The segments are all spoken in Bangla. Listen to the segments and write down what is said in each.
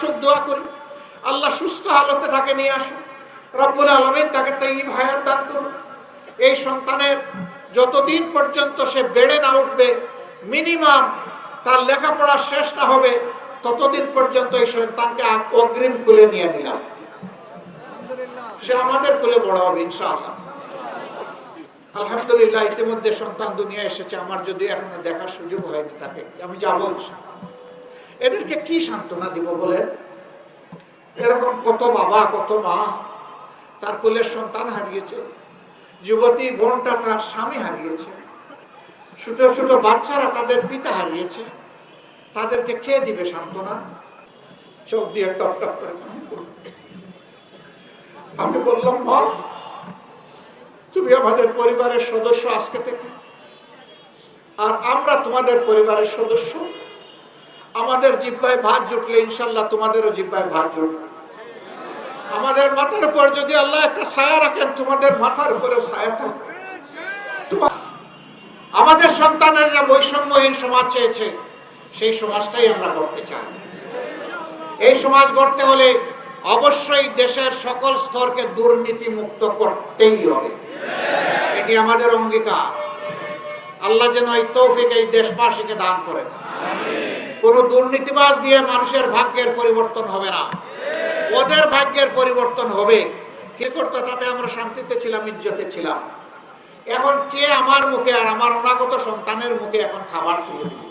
আসুক দোয়া করি। আল্লাহ সুস্থ হালতে তাকে নিয়ে আসুক। রব্বুল আলমিন তাকে তাইব হায়াত দান করুন এই সন্তানের যতদিন পর্যন্ত সে বেড়ে না উঠবে মিনিমাম তার লেখাপড়া শেষ না হবে ততদিন পর্যন্ত এই সন্তানকে অগ্রিম কুলে নিয়ে নিলাম। সে আমাদের কুলে বড় হবে ইনশাআল্লাহ। আলহামদুলিল্লাহ ইতিমধ্যে সন্তান দুনিয়া এসেছে। আমার যদি এখনও দেখার সুযোগ হয়নি তাকে আমি যা বলছি এদেরকে কি সান্ত্বনা দিব বলেন? এরকম কত বাবা, কত মা, তার কোলের সন্তান হারিয়েছে, যুবতী বোনটা তার স্বামী হারিয়েছে, ছোট ছোট বাচ্চারা তাদের পিতা হারিয়েছে, তাদেরকে কে দিবে সান্ত্বনা? চোখ দিয়ে টপ টপ করে আমি বললাম, মা, তুমি আমাদের পরিবারের সদস্য আজকে থেকে। আর আমরা তোমাদের পরিবারের সদস্য আমাদের জিব্বায় ভাত জুটলে ইনশাল্লাহ তোমাদেরও জিব্বায় ভাত জুটবে। আমাদের মাথার উপর যদি আল্লাহ একটা ছায়া রাখেন, তোমাদের মাথার উপরে ছায়া থাকবে। আমাদের সন্তানের যে বৈষম্যহীন সমাজ চেয়েছে, সেই সমাজটাই আমরা করতে চাই। এই সমাজ গড়তে হলে অবশ্যই দেশের সকল স্তরকে দুর্নীতি মুক্ত করতেই হবে। এটি আমাদের অঙ্গীকার। আল্লাহ যেন এই তৌফিক এই দেশবাসীকে দান করেন। কোন দুর্নীতিবাজ দিয়ে মানুষের ভাগ্যের পরিবর্তন হবে না। ওদের ভাগ্যের পরিবর্তন হবে। কে করতো? তাতে আমরা শান্তিতে ছিলাম, ইজ্জতে ছিলাম। এখন কে আমার মুখে আর আমার অনাগত সন্তানের মুখে এখন খাবার তুলে দিবে?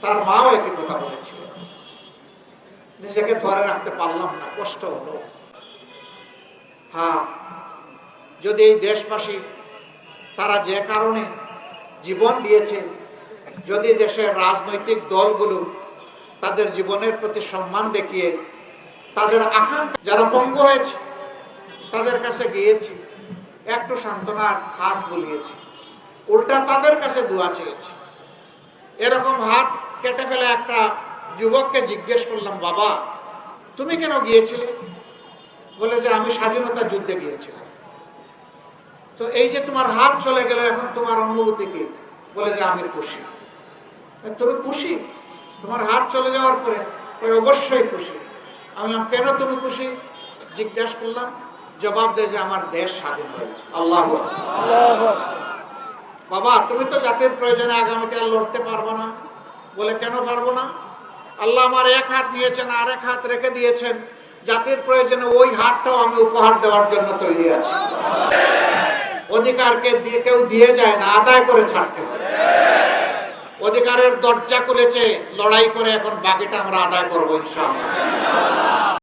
তার মাও একই কথা বলেছিল। নিজেকে ধরে রাখতে পারলাম না, কষ্ট হলো। হ্যাঁ যদি এই দেশবাসী তারা যে কারণে জীবন দিয়েছে যদি দেশের রাজনৈতিক দলগুলো তাদের জীবনের প্রতি সম্মান দেখিয়ে তাদের আকাঙ্ক্ষা যারা পঙ্গু হয়েছে, তাদের কাছে গিয়েছি, একটু সান্ত্বনার হাত বুলিয়েছি। উল্টা তাদের কাছে দোয়া চেয়েছি। এরকম হাত কেটে ফেলে একটা যুবককে জিজ্ঞেস করলাম, বাবা, তুমি কেন গিয়েছিলে? বলে যে, আমি স্বাধীনতা যুদ্ধে গিয়েছিলাম। তো এই যে তোমার হাত চলে গেল, এখন তোমার অনুভূতি কি? বলে যে, আমি খুশি। তুমি খুশি? তোমার হাত চলে যাওয়ার পরে ওই অবশ্যই খুশি। আমি বললাম কেন তুমি খুশি? জিজ্ঞাসা করলাম জবাব দেয় যে আমার দেশ স্বাধীন হয়েছে। আল্লাহ বাবা তুমি তো জাতির প্রয়োজনে আগামীতে আর লড়তে পারব না। বলে কেন পারব না? আল্লাহ আমার এক হাত নিয়েছেন আর এক হাত রেখে দিয়েছেন। জাতির প্রয়োজনে ওই হাতটাও আমি উপহার দেওয়ার জন্য তৈরি আছি। অধিকারকে দিয়ে কেউ দিয়ে যায় না আদায় করে ছাড়তে হয়। অধিকারের দরজা খুলেছে লড়াই করে এখন বাকিটা আমরা আদায় করব ইনশাআল্লাহ।